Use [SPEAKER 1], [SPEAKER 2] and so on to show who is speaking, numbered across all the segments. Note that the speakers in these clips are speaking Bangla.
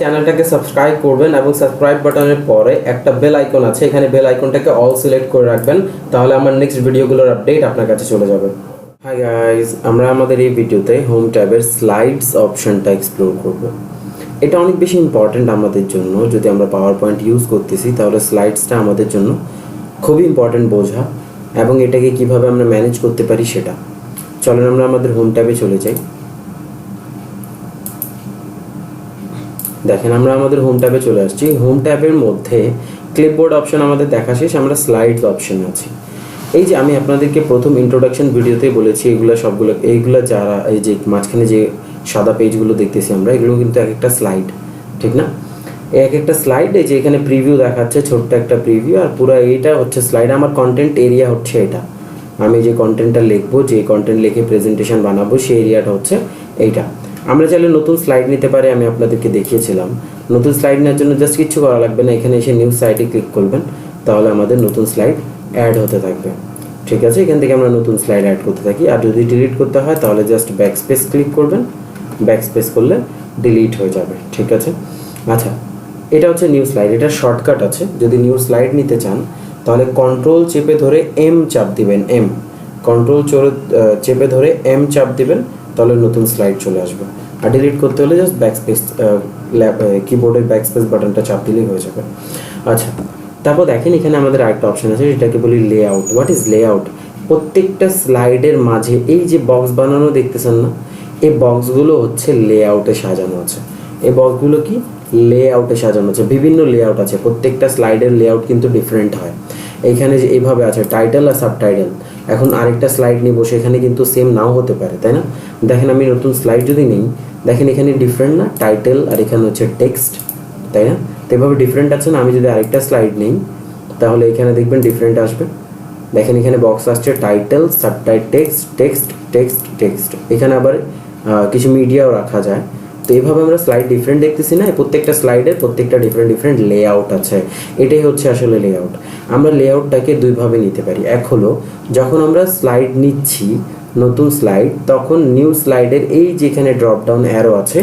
[SPEAKER 1] চ্যানেলটাকে সাবস্ক্রাইব করবেন এবং সাবস্ক্রাইব বাটনের পরে একটা বেল আইকন আছে, এখানে বেল আইকনটাকে অল সিলেক্ট করে রাখবেন, তাহলে আমার নেক্সট ভিডিওগুলোর আপডেট আপনার কাছে চলে যাবে। হাই গাইস আমরা আমাদের এই ভিডিওতে হোম ট্যাবের স্লাইডস অপশনটা এক্সপ্লোর করব। এটা অনেক বেশি ইম্পর্ট্যান্ট আমাদের জন্য, যদি আমরা পাওয়ার পয়েন্ট ইউজ করতেছি, তাহলে স্লাইডসটা আমাদের জন্য খুবই ইম্পর্ট্যান্ট বোঝা এবং এটাকে কীভাবে আমরা ম্যানেজ করতে পারি সেটা। চলেন আমরা আমাদের হোম ট্যাবে চলে যাই। দেখেন আমরা আমাদের হোম ট্যাবে চলে আসছি। হোম ট্যাবের মধ্যে ক্লিপবোর্ড অপশন আমাদের দেখা শেষ, আমরা স্লাইডস অপশন আছি। এই যে আমি আপনাদেরকে প্রথম ইন্ট্রোডাকশন ভিডিওতেই বলেছি, এগুলো সবগুলো, এইগুলো যারা, এই যে মাঝখানে যে সাদা পেজগুলো দেখতেছি আমরা, এগুলো কিন্তু এক একটা স্লাইড ঠিক না? এক একটা স্লাইড এই যে এখানে প্রিভিউ দেখাচ্ছে, ছোট্ট একটা প্রিভিউ আর পুরো এইটা হচ্ছে স্লাইড আমার কন্টেন্ট এরিয়া হচ্ছে এটা। আমি যে কন্টেন্টটা লিখব, যে কন্টেন্ট লিখে প্রেজেন্টেশন বানাবো, সেই এরিয়াটা হচ্ছে এইটা। আমরা চাইলে নতুন স্লাইড নিতে পারি, আমি আপনাদেরকে দেখিয়েছিলাম। নতুন স্লাইড নেওয়ার জন্য জাস্ট কিছু করা লাগবে না, এখানে এসে নিউ সাইটে ক্লিক করবেন, তাহলে আমাদের নতুন স্লাইড অ্যাড হতে থাকবে। ঠিক আছে? এখান থেকে আমরা নতুন স্লাইড অ্যাড করতে থাকি, আর যদি ডিলিট করতে হয়, তাহলে জাস্ট ব্যাক স্পেস ক্লিক করবেন। ব্যাক স্পেস করলে ডিলিট হয়ে যাবে, ঠিক আছে? আচ্ছা এটা হচ্ছে নিউ স্লাইড এটা শর্টকাট আছে। যদি নিউ স্লাইড নিতে চান, তাহলে কন্ট্রোল চেপে ধরে এম চাপ দিবেন এম কন্ট্রোল চেপে ধরে এম চাপ দিবেন তাহলে নতুন স্লাইড চলে আসবে। আর ডিলিট করতে হলে জাস্ট ব্যাক স্পেস কিবোর্ডের ব্যাক স্পেস বাটনটা চাপ দিলেই হয়ে যাবে। আচ্ছা তারপর দেখেন এখানে আমাদের আরেকটা অপশন আছে যেটাকে বলি লেআউট হোয়াট ইজ লেআউট প্রত্যেকটা স্লাইডের মাঝে এই যে বক্স বানানো দেখতেছেন না, এই বক্সগুলো হচ্ছে লেআউটে সাজানো আছে। এই বক্সগুলো কি? লেআউটে সাজানো আছে। বিভিন্ন লেআউট আছে। প্রত্যেকটা স্লাইডের লেআউট কিন্তু ডিফারেন্ট হয়। এইখানে যে এইভাবে আছে টাইটেল আর সাবটাইটেল এখন আরেকটা স্লাইড নিব, সেখানে কিন্তু সেম নাও হতে পারে, তাই না? দেখেন আমি নতুন স্লাইড যদি নিই, দেখেন এখানে ডিফারেন্ট না? টাইটেল আর এখানে হচ্ছে টেক্সট তাই না? তো এভাবে ডিফারেন্ট আছে না? আমি যদি আরেকটা স্লাইড নিই, তাহলে এখানে দেখবেন ডিফারেন্ট আসবে। দেখেন এখানে বক্স আসছে টাইটেল সাবটাইট টেক্সট টেক্সট টেক্সট টেক্সট এখানে আবার কিছু মিডিয়াও রাখা যায়। তো এইভাবে আমরা স্লাইড ডিফারেন্ট দেখতেছি না প্রত্যেকটা স্লাইডের প্রত্যেকটা ডিফারেন্ট ডিফারেন্ট লেআউট আছে। এটাই হচ্ছে আসলে লেআউট আমরা লেআউটটাকে দুইভাবে নিতে পারি। এক হলো, যখন আমরা স্লাইড নিচ্ছি, নতুন স্লাইড তখন নিউ স্লাইডের এই যেখানে ড্রপ ডাউন অ্যারো আছে,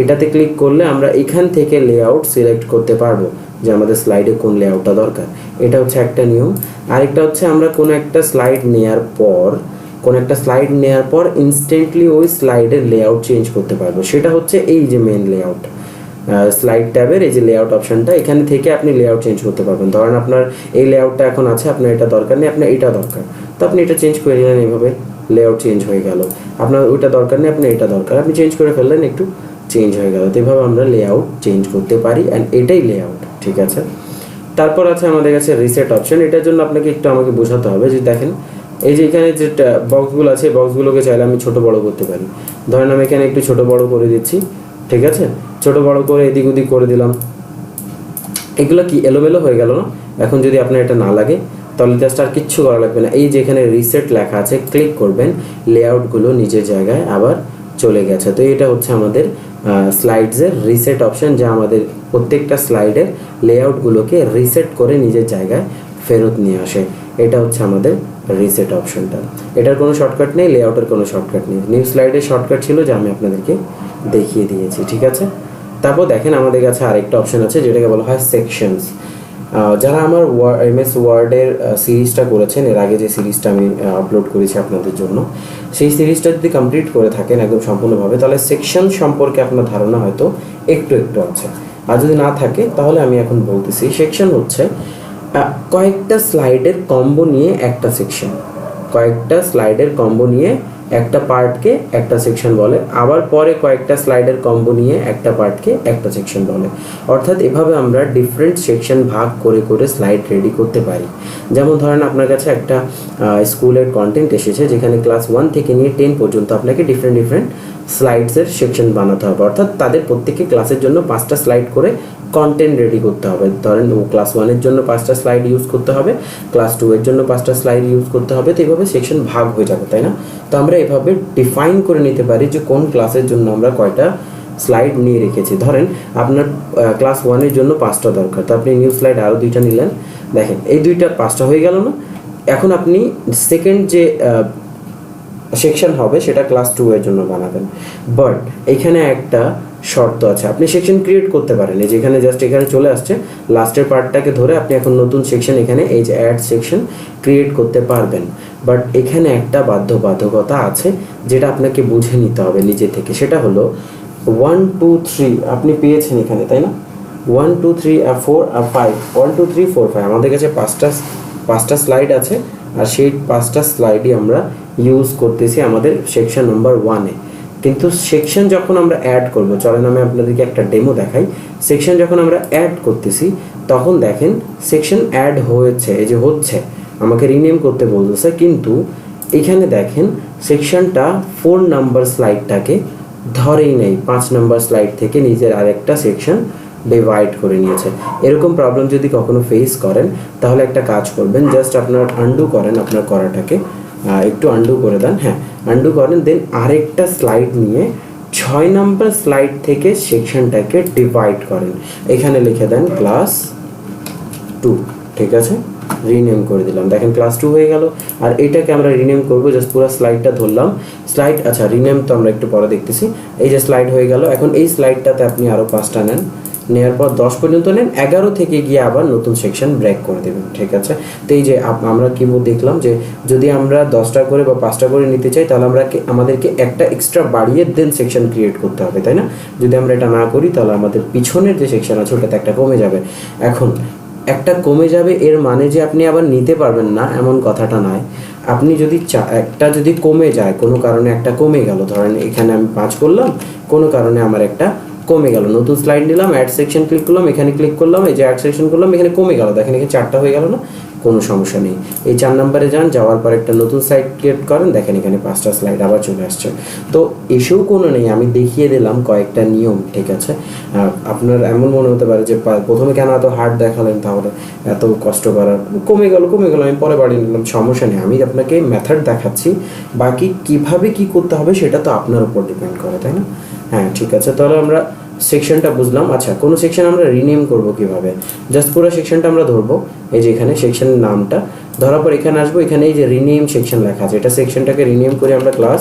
[SPEAKER 1] এটাতে ক্লিক করলে আমরা এখান থেকে লেআউট সিলেক্ট করতে পারব যে আমাদের স্লাইডে কোন লেআউটটা দরকার। এটা হচ্ছে একটা নিয়ম। আরেকটা হচ্ছে আমরা কোনো একটা স্লাইড নেয়ার পর কোন একটা স্লাইড নেওয়ার পর ইনস্ট্যান্টলি ওই স্লাইডের লেআউট চেঞ্জ করতে পারব। সেটা হচ্ছে এই যে মেন লেআউট স্লাইড ট্যাবের এই যে লেআউট অপশনটা এখানে থেকে আপনি লেআউট চেঞ্জ করতে পারবেন। ধরেন আপনার এই লেআউটটা এখন আছে, আপনার এটা দরকার নেই, আপনার এটা দরকার। তো আপনি এটা চেঞ্জ করে নিলেন, এইভাবে লেআউট চেঞ্জ হয়ে গেল। আপনার ওইটা দরকার নেই, আপনার এটা দরকার। আপনি চেঞ্জ করে ফেললেন, একটু চেঞ্জ হয়ে গেল। তো এইভাবে আমরা লেআউট চেঞ্জ করতে পারি অ্যান্ড এটাই লেআউট ঠিক আছে? তারপর আছে আমাদের কাছে রিসেট অপশন এটার জন্য আপনাকে একটু আমাকে বোঝাতে হবে যে দেখেন এই যে এখানে যে বক্সগুলো আছে বক্সগুলোকে চাইলে আমি ছোট বড় করতে পারি। ধরেন আমি এখানে একটু ছোট বড় করে দিচ্ছি, ঠিক আছে? ছোট বড় করে এদিক ওদিক করে দিলাম। এগুলো কি এলোমেলো হয়ে গেল না? এখন যদি আপনার এটা না লাগে, তাহলে জাস্ট আর কিচ্ছু করা লাগবে না। এই যে এখানে রিসেট লেখা আছে ক্লিক করবেন লেআউটগুলো নিজের জায়গায় আবার চলে গেছে। তো এটা হচ্ছে আমাদের স্লাইডসের রিসেট অপশন যা আমাদের প্রত্যেকটা স্লাইডের লেআউটগুলোকে রিসেট করে নিজের জায়গায় ফেরত নিয়ে আসে। এটা হচ্ছে আমাদের রিসেট অপশনটা এটার কোনো শর্টকাট নেই লেআউটের কোনো শর্টকাট নেই। নিউ স্লাইডের শর্টকাট ছিল যা আমি আপনাদেরকে দেখিয়ে দিয়েছি, ঠিক আছে? তারপর দেখেন আমাদের কাছে আরেকটা অপশন আছে, যেটাকে বলা হয় সেকশনস যারা আমার এম এস ওয়ার্ডের সিরিজটা করেছেন, এর আগে যে সিরিজটা আমি আপলোড করেছি আপনাদের জন্য, সেই সিরিজটা যদি কমপ্লিট করে থাকেন একদম সম্পূর্ণভাবে, তাহলে সেকশন সম্পর্কে আপনার ধারণা হয়তো একটু একটু আছে। আর যদি না থাকে, তাহলে আমি এখন বলতেছি সেকশন হচ্ছে কয়েকটা স্লাইডের কম্বো নিয়ে একটা সেকশন কয়েকটা স্লাইডের কম্বো নিয়ে একটা পার্টকে একটা সেকশন বলে। আবার পরে কয়েকটা স্লাইডের কম্বো নিয়ে একটা পার্টকে একটা সেকশন বলে। অর্থাৎ এভাবে আমরা ডিফারেন্ট সেকশন ভাগ করে করে স্লাইড রেডি করতে পারি। যেমন ধরেন আপনার কাছে একটা স্কুলের কন্টেন্ট এসেছে, যেখানে ক্লাস ওয়ান থেকে নিয়ে টেন পর্যন্ত আপনাকে ডিফারেন্ট ডিফারেন্ট স্লাইডসের সেকশন বানাতে হবে। অর্থাৎ তাদের প্রত্যেককে ক্লাসের জন্য পাঁচটা স্লাইড করে কন্টেন্ট রেডি করতে হবে। ধরেন ক্লাস ওয়ানের জন্য পাঁচটা স্লাইড ইউজ করতে হবে ক্লাস টু এর জন্য পাঁচটা স্লাইড ইউজ করতে হবে, তো এইভাবে সেকশন ভাগ হয়ে যাবে, তাই না? তো আমরা এভাবে ডিফাইন করে নিতে পারি যে কোন ক্লাসের জন্য আমরা কয়টা স্লাইড নিয়ে রেখেছি। ধরেন আপনার ক্লাস ওয়ানের জন্য পাঁচটা দরকার, তো আপনি নিউ স্লাইড আরও দুইটা নিলেন। দেখেন, এই দুইটা পাঁচটা হয়ে গেল না। এখন আপনি সেকেন্ড যে সেকশন হবে, সেটা ক্লাস টু এর জন্য বানাবেন। বাট এখানে একটা শর্ত আছে। আপনি সেকশন ক্রিয়েট করতে পারেন। এই যেখানে জাস্ট এখানে চলে আসছে লাস্টের পার্টটাকে ধরে আপনি এখন নতুন সেকশন এখানে এই যে অ্যাড সেকশন ক্রিয়েট করতে পারবেন। বাট এখানে একটা বাধ্যবাধকতা আছে, যেটা আপনাকে বুঝে নিতে হবে নিজে থেকে। সেটা হলো ওয়ান টু থ্রি আপনি পেয়েছেন এখানে, তাই না? ওয়ান টু থ্রি আর ফোর আর five one two three four five আমাদের কাছে পাঁচটা পাঁচটা স্লাইড আছে। আর সেই পাঁচটা স্লাইডই আমরা ইউজ করতেছি আমাদের সেকশন নাম্বার ওয়ানে কিন্তু সেকশন যখন আমরা অ্যাড করব, চলেন আমি আপনাদেরকে একটা ডেমো দেখাই। সেকশন যখন আমরা অ্যাড করতেছি, তখন দেখেন সেকশন অ্যাড হয়েছে, এই যে হচ্ছে, আমাকে রিনেম করতে বলতেছে, কিন্তু এখানে দেখেন সেকশনটা ফোর নাম্বার স্লাইডটাকে ধরেই নেই, পাঁচ নাম্বার স্লাইড থেকে নিজের আরেকটা সেকশন ডিভাইড করে নিয়েছে। এরকম প্রবলেম যদি কখনো ফেস করেন, তাহলে একটা কাজ করবেন জাস্ট আপনার আন্ডু করেন আপনার করাটাকে। একটু আন্ডু করে দেন হ্যাঁ আন্ডু করেন দেন আরেকটা স্লাইড নিয়ে ছয় নাম্বার স্লাইড থেকে সেকশনটাকে ডিভাইড করেন। এখানে লিখে দেন ক্লাস টু ঠিক আছে? রিনেম করে দিলাম। দেখেন ক্লাস টু হয়ে গেল, আর এটাকে আমরা রিনেম করব জাস্ট পুরো স্লাইডটা ধরলাম। স্লাইড আচ্ছা রিনেম তো আমরা একটু পরে দেখতেছি। এই যে স্লাইড হয়ে গেল, এখন এই স্লাইডটাতে আপনি আরও পাঁচটা নেন। নেওয়ার পর দশ পর্যন্ত নেন, এগারো থেকে গিয়ে আবার নতুন সেকশন ব্রেক করে দেবেন, ঠিক আছে? তো এই যে আমরা কি দেখলাম যে যদি আমরা দশটা করে বা পাঁচটা করে নিতে চাই, তাহলে আমরা আমাদেরকে একটা এক্সট্রা বাড়িয়ে দেন সেকশন ক্রিয়েট করতে হবে, তাই না? যদি আমরা এটা না করি, তাহলে আমাদের পিছনের যে সেকশন আছে, ওটাতে একটা কমে যাবে। এখন, একটা কমে যাবে, এর মানে যে আপনি আবার নিতে পারবেন না, এমন কথাটা নয়। আপনি যদি একটা যদি কমে যায়, কোনো কারণে একটা কমে গেল, ধরেন এখানে আমি পাঁচ করলাম, কোনো কারণে আমার একটা কমে গেল। নতুন স্লাইড নিলাম অ্যাড সেকশন ক্লিক করলাম, এখানে ক্লিক করলাম, এই যে অ্যাড সেকশন করলাম, এখানে কমে গেল। দেখেন এখানে চারটা হয়ে গেল না? কোনো সমস্যা নেই। এই চার নম্বরে যান, যাওয়ার পর একটা নতুন সাইট ক্রিয়েট করেন, দেখেন এখানে পাঁচটা স্লাইড আবার চলে আসছে। তো এসেও কোনো নেই, আমি দেখিয়ে দিলাম কয়েকটা নিয়ম, ঠিক আছে? আপনার এমন মনে হতে পারে যে প্রথমে কেন এত হার্ড দেখালেন, তাহলে এত কষ্ট করার? কমে গেল কমে গেল, আমি পরে বাড়িয়ে নিলাম, সমস্যা নেই। আমি আপনাকে মেথড দেখাচ্ছি। বাকি কীভাবে কি করতে হবে, সেটা তো আপনার উপর ডিপেন্ড করে, তাই না? হ্যাঁ ঠিক আছে। তাহলে আমরা সেকশনটা বুঝলাম। আচ্ছা কোনো সেকশন আমরা রিনেম করব কীভাবে? জাস্ট পুরো সেকশনটা আমরা ধরবো। এই যে এখানে সেকশনের নামটা। ধরার পর এখানে আসব। এখানে এই যে রিনেম সেকশন লেখা আছে। এটা সেকশনটাকে রিনেম করে আমরা ক্লাস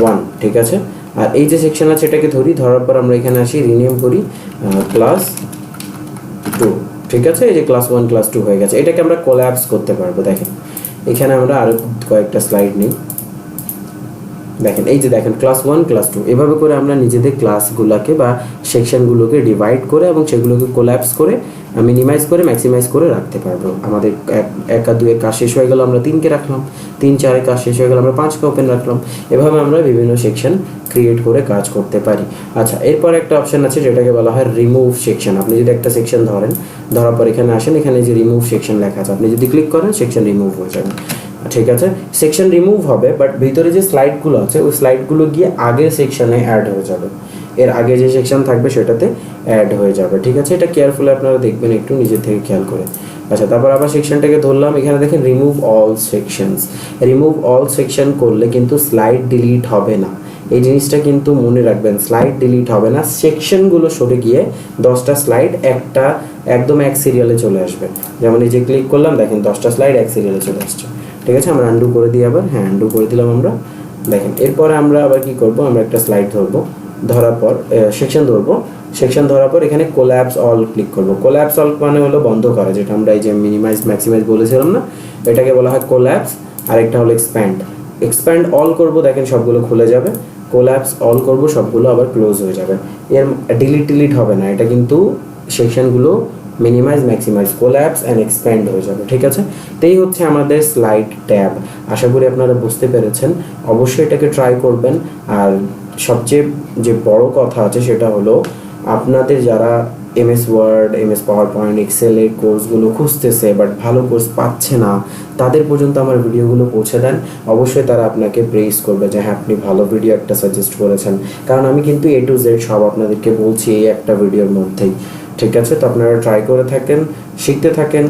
[SPEAKER 1] ওয়ান ঠিক আছে? আর এই যে সেকশন আছে, এটাকে ধরি। ধরার পর আমরা এখানে আসি রিনেম করি ক্লাস টু ঠিক আছে? এই যে ক্লাস ওয়ান ক্লাস টু হয়ে গেছে। এটাকে আমরা কোল্যাপস করতে পারব, দেখেন। এখানে আমরা আরও কয়েকটা স্লাইড নিই। দেখেন, এই যে দেখেন ক্লাস ওয়ান ক্লাস টু এভাবে করে আমরা নিজেদের ক্লাসগুলোকে বা সেকশনগুলোকে ডিভাইড করে এবং সেগুলোকে কোল্যাপস করে মিনিমাইজ করে ম্যাক্সিমাইজ করে রাখতে পারব। আমাদের এক আর দুয়ের কাজ শেষ হয়ে গেল, আমরা তিনকে রাখলাম। তিন চারের কাজ শেষ হয়ে গেল, আমরা পাঁচকে ওপেন রাখলাম। এভাবে আমরা বিভিন্ন সেকশন ক্রিয়েট করে কাজ করতে পারি। আচ্ছা এরপর একটা অপশন আছে, যেটাকে বলা হয় রিমুভ সেকশন আপনি যদি একটা সেকশন ধরেন, ধরার পর এখানে আসেন, এখানে যে রিমুভ সেকশন লেখা আছে, আপনি যদি ক্লিক করেন সেকশন রিমুভ হয়ে যাবে। ঠিক আছে? সেকশন রিমুভ হবে বাট ভিতরে যে স্লাইডগুলো আছে, ওই স্লাইডগুলো গিয়ে আগের সেকশনে অ্যাড হয়ে যাবে। এর আগে যে সেকশন থাকবে, সেটাতে অ্যাড হয়ে যাবে, ঠিক আছে? এটা কেয়ারফুলি আপনারা দেখবেন একটু, নিজের থেকে খেয়াল করে। আচ্ছা তারপর আবার সেকশনটাকে ধরলাম, এখানে দেখেন remove all sections remove all section করলে কিন্তু স্লাইড ডিলিট হবে না। এই জিনিসটা কিন্তু মনে রাখবেন স্লাইড ডিলিট হবে না। সেকশনগুলো সরে গিয়ে দশটা স্লাইড একটা, একদম এক সিরিয়ালে চলে আসবে। যেমন এই যে ক্লিক করলাম, দেখেন দশটা স্লাইড এক সিরিয়ালে চলে আসছে। ঠিক আছে? আমরা আন্ডু করে দিই আবার। হ্যাঁ আন্ডু করে দিলাম আমরা। দেখেন, এরপরে আমরা আবার কি করব? আমরা একটা স্লাইড ধরবো। ধরার পর সেকশন ধরবো। সেকশন ধরার পর এখানে কোল্যাপস অল ক্লিক করব। কোল্যাপস অল মানে হলো বন্ধ করা, যেটা আমরা এই যে মিনিমাইজ ম্যাক্সিমাইজ বলেছিলাম না? এটাকে বলা হয় কোল্যাপস আর একটা হলো এক্সপ্যান্ড এক্সপ্যান্ড অল করব, দেখেন সবগুলো খুলে যাবে। কোল্যাপস অল করব, সবগুলো আবার ক্লোজ হয়ে যাবে। এর ডিলিট টিলিট হবে না। এটা কিন্তু সেকশনগুলো minimize maximize collapse and expand হয়ে যাবে, ঠিক আছে? তো হচ্ছে আমাদের স্লাইড ট্যাব আশা করি আপনারা বুঝতে পেরেছেন। অবশ্যই এটাকে ট্রাই করবেন। আর সবচেয়ে যে বড় কথা আছে সেটা হলো, আপনাদের যারা MS Word MS PowerPoint এক্সেলের কোর্সগুলো খুঁজতেছে বাট ভালো কোর্স পাচ্ছে না, তাদের পর্যন্ত আমার ভিডিওগুলো পৌঁছে দেন। অবশ্যই তারা আপনাকে প্রেস করবে যে হ্যাঁ আপনি ভালো ভিডিও একটা সাজেস্ট করেছেন। কারণ আমি কিন্তু এ টু জেড সব আপনাদেরকে বলছি এই একটা ভিডিওর মধ্যেই। ঠিক আছে? তো আপনারা ট্রাই করে থাকেন, শিখতে থাকেন।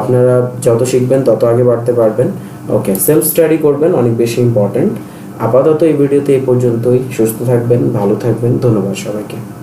[SPEAKER 1] আপনারা যত শিখবেন, তত আগে বাড়তে পারবেন। ওকে সেলফ স্টাডি করবেন, অনেক বেশি ইম্পর্ট্যান্ট আপাতত এই ভিডিওতে এই পর্যন্তই। সুস্থ থাকবেন, ভালো থাকবেন। ধন্যবাদ সবাইকে।